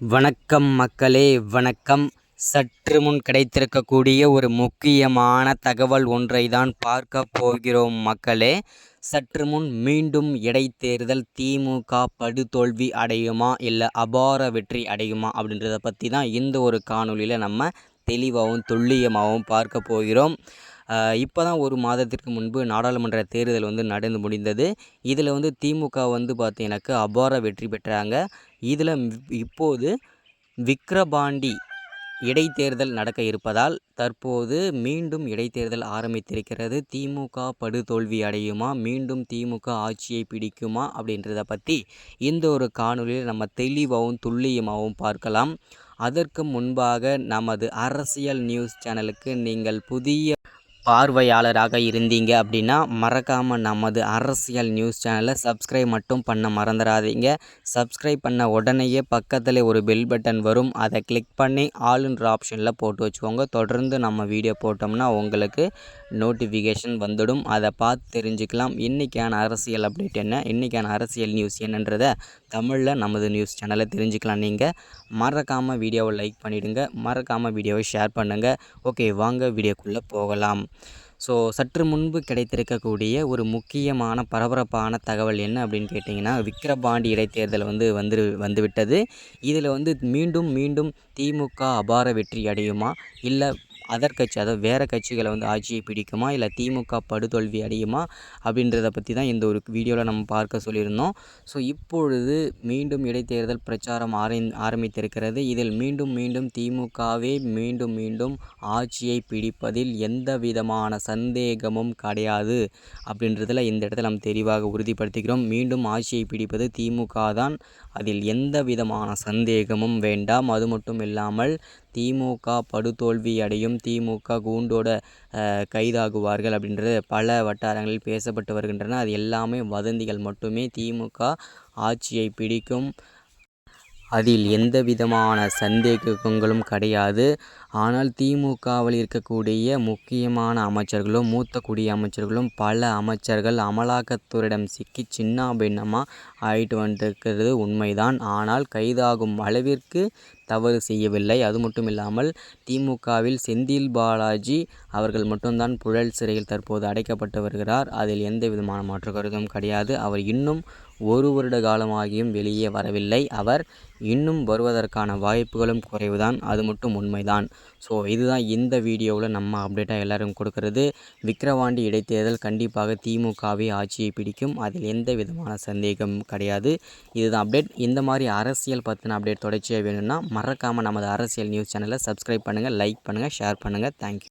வணக்கம் மக்களே வணக்கம். சற்று முன் கிடைத்திருக்கக்கூடிய ஒரு முக்கியமான தகவல் ஒன்றை தான் பார்க்க போகிறோம் மக்களே. சற்று முன் மீண்டும் இடைத்தேர்தல் திமுக படுதோல்வி அடையுமா இல்லை அபார வெற்றி அடையுமா அப்படின்றத பற்றி தான் இந்த ஒரு காணொலியில் நம்ம தெளிவாகவும் துல்லியமாகவும் பார்க்க போகிறோம். இப்போ தான் ஒரு மாதத்திற்கு முன்பு நாடாளுமன்ற தேர்தல் வந்து நடந்து முடிந்தது. இதில் வந்து திமுக வந்து பார்த்தீங்கன்னாக்கா அபார வெற்றி பெற்றாங்க. இதில் இப்போது விக்கிரபாண்டி இடைத்தேர்தல் நடக்க இருப்பதால் தற்போது மீண்டும் இடைத்தேர்தல் ஆரம்பித்திருக்கிறது. திமுக படுதோல்வி அடையுமா? மீண்டும் திமுக ஆட்சியை பிடிக்குமா? அப்படின்றத பற்றி இந்த ஒரு காணொலியில் நம்ம தெளிவாகவும் துல்லியமாகவும் பார்க்கலாம். அதற்கு முன்பாக நமது அரசியல் நியூஸ் சேனலுக்கு நீங்கள் புதிய பார்வையாளராக இருந்தீங்க அப்படின்னா மறக்காமல் நமது அரசியல் நியூஸ் சேனலை சப்ஸ்கிரைப் மட்டும் பண்ண மறந்துடாதீங்க. சப்ஸ்கிரைப் பண்ண உடனேயே பக்கத்தில் ஒரு பெல் பட்டன் வரும். அதை கிளிக் பண்ணி ஆளுன்ற ஆப்ஷனில் போட்டு வச்சுக்கோங்க. தொடர்ந்து நம்ம வீடியோ போட்டோம்னா உங்களுக்கு நோட்டிஃபிகேஷன் வந்துடும். அதை பார்த்து தெரிஞ்சுக்கலாம். இன்றைக்கான அரசியல் அப்டேட் என்ன? இன்றைக்கான அரசியல் நியூஸ் என்னன்றதை தமிழில் நமது நியூஸ் சேனலை தெரிஞ்சுக்கலாம் நீங்கள் மறக்காமல் வீடியோவை லைக் பண்ணிவிடுங்க மறக்காமல் வீடியோவை ஷேர் பண்ணுங்கள் ஓகே வாங்க வீடியோக்குள்ளே போகலாம். ஸோ சற்று முன்பு கிடைத்திருக்கக்கூடிய ஒரு முக்கியமான பரபரப்பான தகவல் என்ன அப்படின்னு கேட்டிங்கன்னா விக்கிரபாண்டி இடைத்தேர்தல் வந்து வந்து வந்துவிட்டது. இதில் வந்து மீண்டும் மீண்டும் திமுக அபார வெற்றி அடையுமா? இல்லை அதர் கட்சி அதாவது வேறு கட்சிகளை வந்து ஆட்சியை பிடிக்குமா? இல்லை திமுக படுதோல்வி அடையுமா? அப்படின்றத பற்றி தான் இந்த ஒரு வீடியோவில் நம்ம பார்க்க சொல்லியிருந்தோம். ஸோ இப்பொழுது மீண்டும் இடைத்தேர்தல் பிரச்சாரம் ஆரை ஆரம்பித்திருக்கிறது. இதில் மீண்டும் மீண்டும் திமுகவே மீண்டும் மீண்டும் ஆட்சியை பிடிப்பதில் எந்த விதமான சந்தேகமும் கிடையாது அப்படின்றதில் இந்த இடத்துல நம்ம தெளிவாக உறுதிப்படுத்திக்கிறோம். மீண்டும் ஆட்சியை பிடிப்பது திமுக தான் அதில் எந்த விதமான சந்தேகமும் வேண்டாம். அது மட்டும் இல்லாமல் திமுக படுதோல்வி அடையும் திமுக கூண்டோட கைதாகுவார்கள் அப்படின்றது பல வட்டாரங்களில் பேசப்பட்டு வருகின்றன. அது எல்லாமே வதந்திகள் மட்டுமே. திமுக ஆட்சியை பிடிக்கும் அதில் எந்த விதமான சந்தேகங்களும் கிடையாது. ஆனால் திமுகவில் இருக்கக்கூடிய முக்கியமான அமைச்சர்களும் மூத்த குடி அமைச்சர்களும் பல அமைச்சர்கள் அமலாக்கத்துறையிடம் சிக்கி சின்ன பின்னமாக ஆயிட்டு வந்துருக்கிறது உண்மைதான். ஆனால் கைதாகும் அளவிற்கு தவறு செய்யவில்லை. அது மட்டும் இல்லாமல் திமுகவில் செந்தில் பாலாஜி அவர்கள் மட்டும்தான் புழல் சிறையில் தற்போது அடைக்கப்பட்டு வருகிறார். அதில் எந்த விதமான மாற்று கருத்தும் கிடையாது. அவர் இன்னும் ஒரு வருட காலமாகியும் வெளியே வரவில்லை. அவர் இன்னும் வருவதற்கான வாய்ப்புகளும் குறைவுதான். அது மட்டும் உண்மைதான். ஸோ இதுதான் இந்த வீடியோவில் நம்ம அப்டேட்டாக எல்லோரும் கொடுக்கறது. விக்கிரவாண்டி இடைத்தேர்தல் கண்டிப்பாக திமுகவே ஆட்சியை பிடிக்கும். அதில் எந்த விதமான சந்தேகம் கிடையாது. இதுதான் அப்டேட். இந்த மாதிரி அரசியல் பற்றின அப்டேட் தொடர்ச்சியாக வேணும்னா மறக்காமல் நமது அரசியல் நியூஸ் சேனலை சப்ஸ்கிரைப் பண்ணுங்கள் லைக் பண்ணுங்கள் ஷேர் பண்ணுங்கள் தேங்க்யூ.